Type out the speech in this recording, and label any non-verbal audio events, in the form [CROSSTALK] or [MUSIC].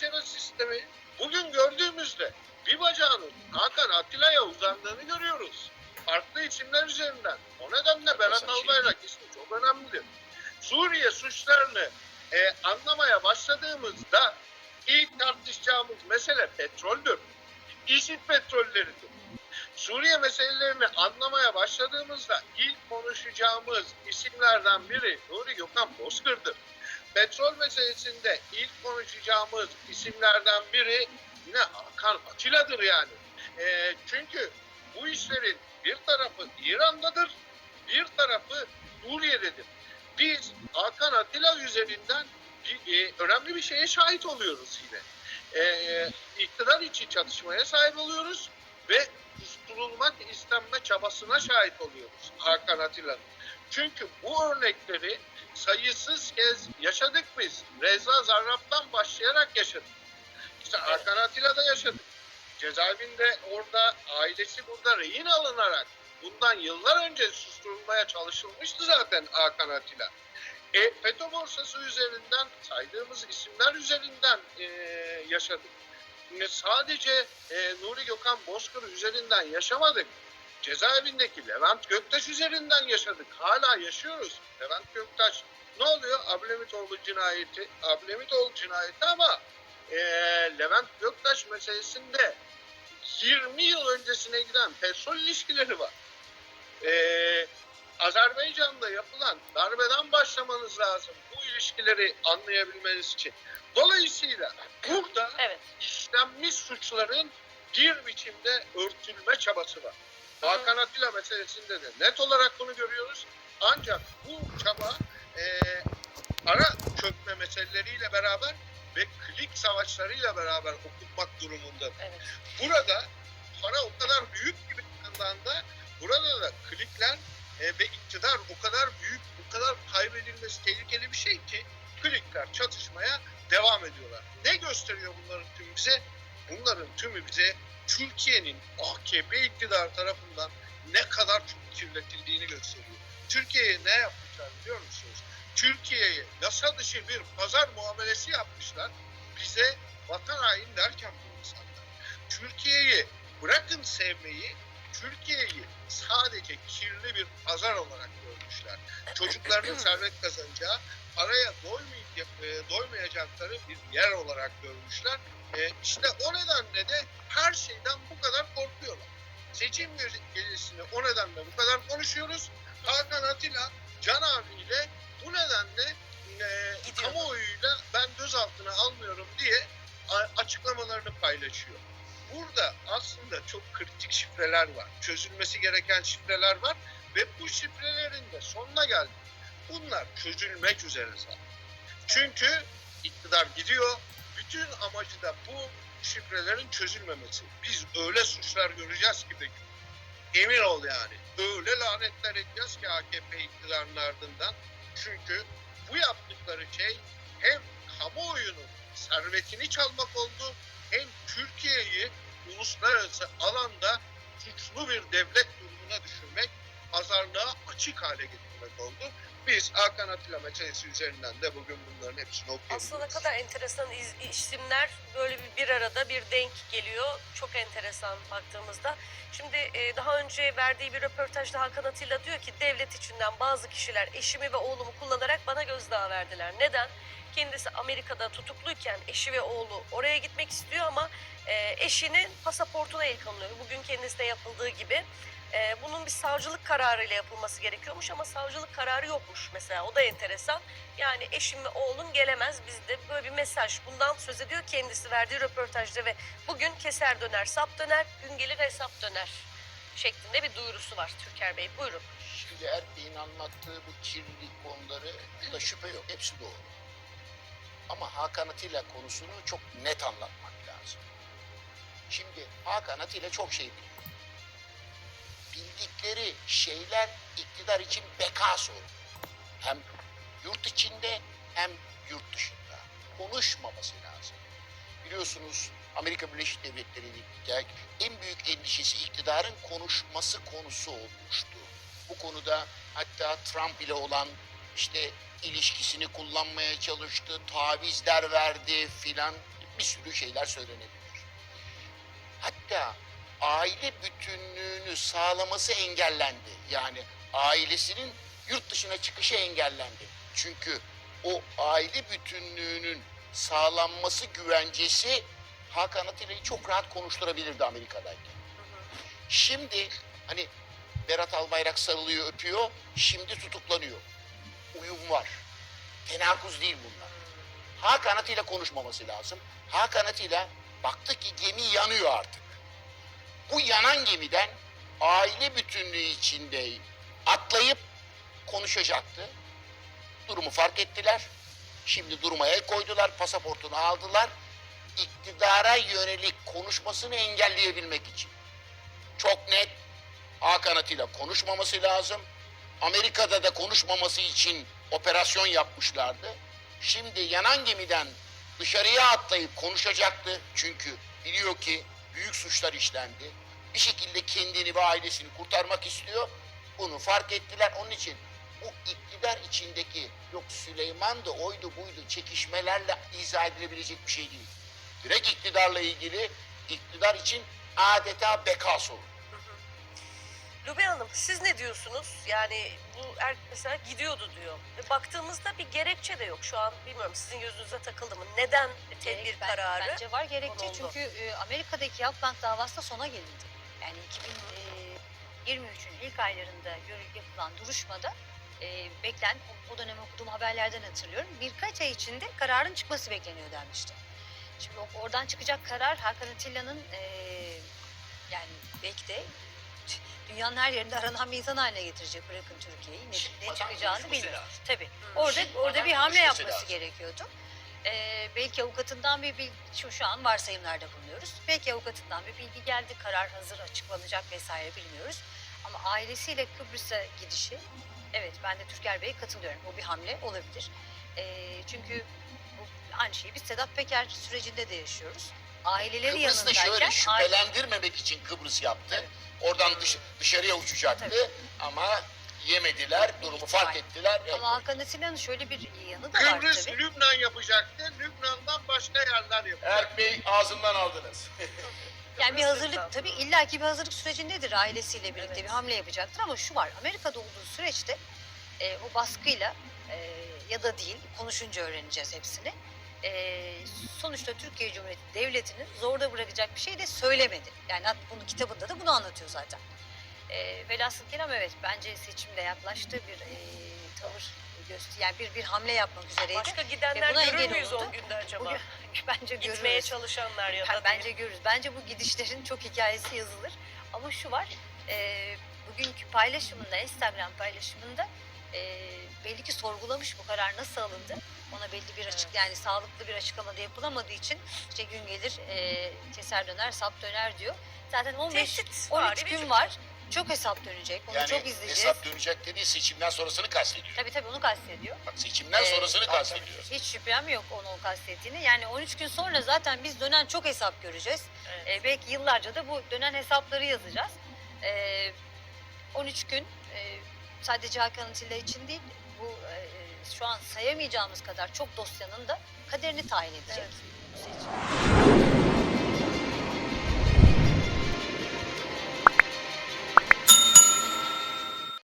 istişare sistemi bugün gördüğümüzde bir bacağının Hakan Atilla'ya uzandığını görüyoruz. Farklı isimler üzerinden. O nedenle Berat Albayrak ismi çok önemlidir. Suriye suçlarını e, anlamaya başladığımızda ilk tartışacağımız mesele petroldür. İşit petrolleridir. Suriye meselelerini anlamaya başladığımızda ilk konuşacağımız isimlerden biri Nuri Gökhan Bozkır'dır. Petrol meselesinde ilk konuşacağımız isimlerden biri yine Hakan Atilla'dır yani. Ee, çünkü bu işlerin bir tarafı İran'dadır, bir tarafı Suriye'dedir. Biz Hakan Atilla üzerinden bir, e, önemli bir şeye şahit oluyoruz yine. Ee, iktidar içi çatışmaya sahip oluyoruz ve susturulmak istenme çabasına şahit oluyoruz Hakan Atilla'nın. Çünkü bu örnekleri sayısız kez yaşadık biz. Reza Zarrab'dan başlayarak yaşadık. İşte Hakan Atilla'da yaşadık. Cezaevinde orada ailesi burada rehin alınarak bundan yıllar önce susturulmaya çalışılmıştı zaten Hakan Atilla. E, FETÖ borsası üzerinden saydığımız isimler üzerinden e, yaşadık. E, sadece e, Nuri Gökhan Bozkır üzerinden yaşamadık. Cezaevindeki Levent Göktaş üzerinden yaşadık. Hala yaşıyoruz. Levent Göktaş ne oluyor? Ablemitoğlu cinayeti. Ablemitoğlu cinayeti ama e, Levent Göktaş meselesinde 20 yıl öncesine giden petrol ilişkileri var. E, Azerbaycan'da yapılan darbeden başlamanız lazım bu ilişkileri anlayabilmeniz için. Dolayısıyla burada Evet. işlenmiş suçların bir biçimde örtülme çabası var. Hakan Atilla meselesinde de net olarak bunu görüyoruz. Ancak bu çaba para çökme meseleleriyle beraber ve klik savaşlarıyla beraber okunmak durumunda. Evet. Burada para o kadar büyük gibi bir yandan da burada da klikler e, ve iktidar o kadar büyük, o kadar kaybedilmesi tehlikeli bir şey ki klikler çatışmaya devam ediyorlar. Ne gösteriyor bunların tümü bize? Bunların tümü bize Türkiye'nin AKP iktidar tarafından ne kadar çok kirletildiğini gösteriyor. Türkiye'ye ne yapmışlar biliyor musunuz? Türkiye'ye yasa dışı bir pazar muamelesi yapmışlar. Bize vatan hain derken bu insanlar. Türkiye'yi bırakın sevmeyi, Türkiye'yi sadece kirli bir pazar olarak görmüşler. Çocuklarının [CLEARS THROAT] servet kazanacağı, paraya doymayacak, e, doymayacakları bir yer olarak görmüşler. E, işte o nedenle de her şeyden bu kadar korkuyorlar. Seçim gecesinde o nedenle bu kadar konuşuyoruz. Hakan Atilla Can abiyle bu nedenle e, Gidiyor. kamuoyuyla ben gözaltına almıyorum diye açıklamalarını paylaşıyor. Burada aslında çok kritik şifreler var. Çözülmesi gereken şifreler var ve bu şifrelerin de sonuna geldik. Bunlar çözülmek üzere zaten. Çünkü iktidar gidiyor. Bütün amacı da bu şifrelerin çözülmemesi. Biz öyle suçlar göreceğiz ki gün. Emin ol yani. Öyle lanetler edeceğiz ki AKP iktidarının ardından. Çünkü bu yaptıkları şey hem kamuoyunun servetini çalmak oldu hem Türkiye'yi uluslararası alanda suçlu bir devlet durumuna düşürmek, pazarlığa açık hale getirmek oldu. Biz Hakan Atilla meselesi üzerinden de bugün bunların hepsini okuyabiliriz. Aslında ne kadar enteresan isimler böyle bir, bir arada bir denk geliyor. Çok enteresan baktığımızda. Şimdi e, daha önce verdiği bir röportajda Hakan Atilla diyor ki devlet içinden bazı kişiler eşimi ve oğlumu kullanarak bana gözdağı verdiler. Neden? Kendisi Amerika'da tutukluyken eşi ve oğlu oraya gitmek istiyor ama e, eşinin pasaportuna el konuluyor. Bugün kendisine yapıldığı gibi. E, bunun bir savcılık kararıyla yapılması gerekiyormuş ama savcılık kararı yokmuş mesela. O da enteresan. Yani eşim ve oğlum gelemez. Bizde böyle bir mesaj. Bundan söz ediyor kendisi verdiği röportajda ve bugün keser döner, sap döner, gün gelir hesap döner şeklinde bir duyurusu var Türker Bey. Buyurun. Şimdi Erkek'in anlattığı bu kirlilik konuları da şüphe yok. Hepsi doğru. Ama Hakan Atilla konusunu çok net anlatmak lazım. Şimdi Hakan Atilla çok şey biliyor. Bildikleri şeyler iktidar için beka sorunu. Hem yurt içinde hem yurt dışında. Konuşmaması lazım. Biliyorsunuz Amerika Birleşik Devletleri'nin en büyük endişesi iktidarın konuşması konusu olmuştu. Bu konuda hatta Trump ile olan işte ilişkisini kullanmaya çalıştı, tavizler verdi filan. bir sürü şeyler söylenebilir. Hatta aile bütünlüğünü sağlaması engellendi. Yani ailesinin yurt dışına çıkışı engellendi. Çünkü o aile bütünlüğünün sağlanması güvencesi Hakan Atilla'yı çok rahat konuşturabilirdi Amerika'dayken. Şimdi hani Berat Albayrak sarılıyor, öpüyor, şimdi tutuklanıyor. Uyum var. Tenakuz değil bunlar. Hakan Atilla konuşmaması lazım. Hakan Atilla baktı ki gemi yanıyor artık. Bu yanan gemiden aile bütünlüğü içinde atlayıp konuşacaktı. Durumu fark ettiler. Şimdi duruma el koydular, pasaportunu aldılar. İktidara yönelik konuşmasını engelleyebilmek için. Çok net Hakan Atilla konuşmaması lazım. Amerika'da da konuşmaması için operasyon yapmışlardı. Şimdi yanan gemiden dışarıya atlayıp konuşacaktı. Çünkü biliyor ki büyük suçlar işlendi. Bir şekilde kendini ve ailesini kurtarmak istiyor. Bunu fark ettiler. Onun için bu iktidar içindeki yok Süleyman da oydu buydu çekişmelerle izah edilebilecek bir şey değil. Direkt iktidarla ilgili iktidar için adeta beka sorunu. Lubi Hanım siz ne diyorsunuz? Yani bu er, mesela gidiyordu diyor. Ve baktığımızda bir gerekçe de yok. Şu an bilmiyorum sizin gözünüze takıldı mı? Neden tedbir Gerek- kararı? Bence var gerekçe konuldu. çünkü e, Amerika'daki Halkbank davası da sona gelindi. Yani 2023'ün ilk aylarında yapılan duruşmada e, beklen, o, o dönem okuduğum haberlerden hatırlıyorum. Birkaç ay içinde kararın çıkması bekleniyor denmişti. Şimdi oradan çıkacak karar Hakan Atilla'nın e, yani belki de dünyanın her yerinde aranan bir insan haline getirecek bırakın Türkiye'yi. Ne, ne çıkacağını bilmiyoruz. Tabii. Orada Çıkmadan orada bir hamle yapması lazım. gerekiyordu. Ee, belki avukatından bir bilgi, şu, şu an varsayımlarda bulunuyoruz. Belki avukatından bir bilgi geldi, karar hazır açıklanacak vesaire bilmiyoruz. Ama ailesiyle Kıbrıs'a gidişi, evet ben de Türker Bey'e katılıyorum. Bu bir hamle olabilir. Ee, çünkü bu, aynı şeyi biz Sedat Peker sürecinde de yaşıyoruz. Aileleri Kıbrıs'ta şöyle yanındayken... şüphelendirmemek için Kıbrıs yaptı. Evet. Oradan dış, dışarıya uçacaktı Tabii. ama yemediler, durumu fark ettiler. Ama Hakan Atilla'nın şöyle bir yanı da var Kıbrıs tabii. Lübnan yapacaktı. Lübnan'dan başka yerler yapacaktı. Erk Bey ağzından aldınız. Yani bir hazırlık tabii illaki bir hazırlık sürecindedir ailesiyle birlikte Evet. bir hamle yapacaktır ama şu var Amerika'da olduğu süreçte e, o baskıyla e, ya da değil konuşunca öğreneceğiz hepsini. E, sonuçta Türkiye Cumhuriyeti Devleti'nin zorda bırakacak bir şey de söylemedi. Yani bunu kitabında da bunu anlatıyor zaten. E, velhasıl kelam evet bence seçimde yaklaştı bir e, tavır göster yani bir bir hamle yapmak üzereydi. Başka gidenler buna görür müyüz olundu. 10 günde acaba? Bugün- [LAUGHS] [LAUGHS] bence Gitmeye görürüz. çalışanlar ya Ben- da bence görürüz. Bence bu gidişlerin çok hikayesi yazılır. Ama şu var, e, bugünkü paylaşımında, Instagram paylaşımında e, belli ki sorgulamış bu karar nasıl alındı. Ona belli bir açık, yani sağlıklı bir açıklamada yapılamadığı için işte gün gelir e, keser döner, sap döner diyor. Zaten 15 Tehdit 13 vari bir gün var. Çok hesap dönecek. Onu Yani çok izleyeceğiz. hesap dönecek dediği seçimden sonrasını kastediyor. Tabii tabii onu kastediyor. Bak seçimden Ee, sonrasını tabii, kastediyor. Hiç şüphem yok onu kastettiğini. Yani 13 gün sonra zaten biz dönen çok hesap göreceğiz. Evet. E, belki yıllarca da bu dönen hesapları yazacağız. E, 13 gün sadece Hakan Atilla için değil, bu e, şu an sayamayacağımız kadar çok dosyanın da kaderini tayin edecek. Evet. seçim.